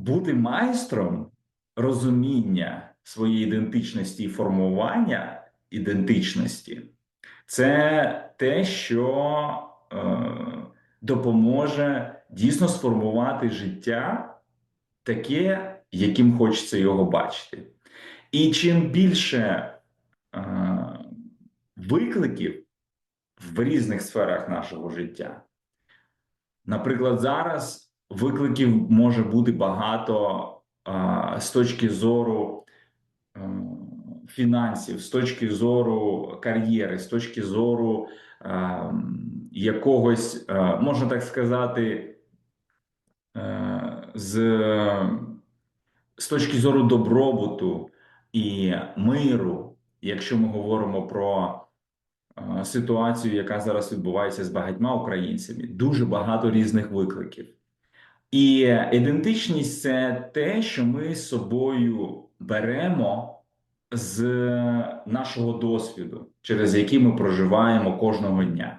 бути майстром розуміння своєї ідентичності і формування ідентичності це те, що е, допоможе дійсно сформувати життя таке, яким хочеться його бачити. І чим більше е, викликів в різних сферах нашого життя, наприклад, зараз викликів може бути багато е, з точки зору е, фінансів, з точки зору кар'єри, з точки зору е, якогось, е, можна так сказати, е, з, з точки зору добробуту і миру, якщо ми говоримо про ситуацію, яка зараз відбувається з багатьма українцями, дуже багато різних викликів. І ідентичність це те, що ми з собою беремо з нашого досвіду, через який ми проживаємо кожного дня.